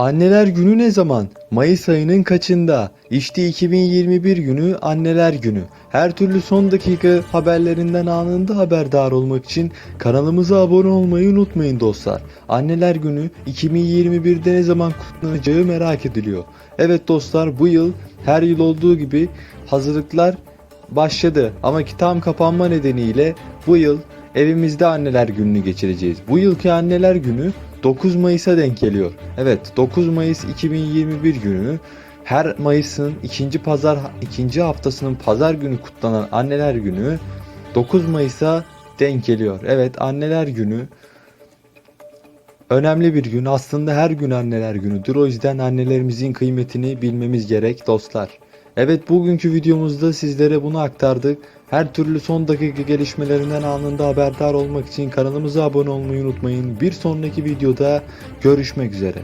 Anneler günü ne zaman? Mayıs ayının kaçında? İşte 2021 günü Anneler günü. Her türlü son dakika haberlerinden anında haberdar olmak için kanalımıza abone olmayı unutmayın dostlar. Anneler günü 2021'de ne zaman kutlanacağı merak ediliyor. Evet dostlar bu yıl her yıl olduğu gibi hazırlıklar başladı ama ki tam kapanma nedeniyle bu yıl evimizde anneler gününü geçireceğiz. Bu yılki anneler günü 9 Mayıs'a denk geliyor. Evet 9 Mayıs 2021 günü her Mayıs'ın ikinci pazar ikinci haftasının pazar günü kutlanan anneler günü 9 Mayıs'a denk geliyor. Evet anneler günü önemli bir gün. Aslında her gün anneler günüdür. O yüzden annelerimizin kıymetini bilmemiz gerek dostlar. Evet bugünkü videomuzda sizlere bunu aktardık. Her türlü son dakika gelişmelerinden anında haberdar olmak için kanalımıza abone olmayı unutmayın. Bir sonraki videoda görüşmek üzere.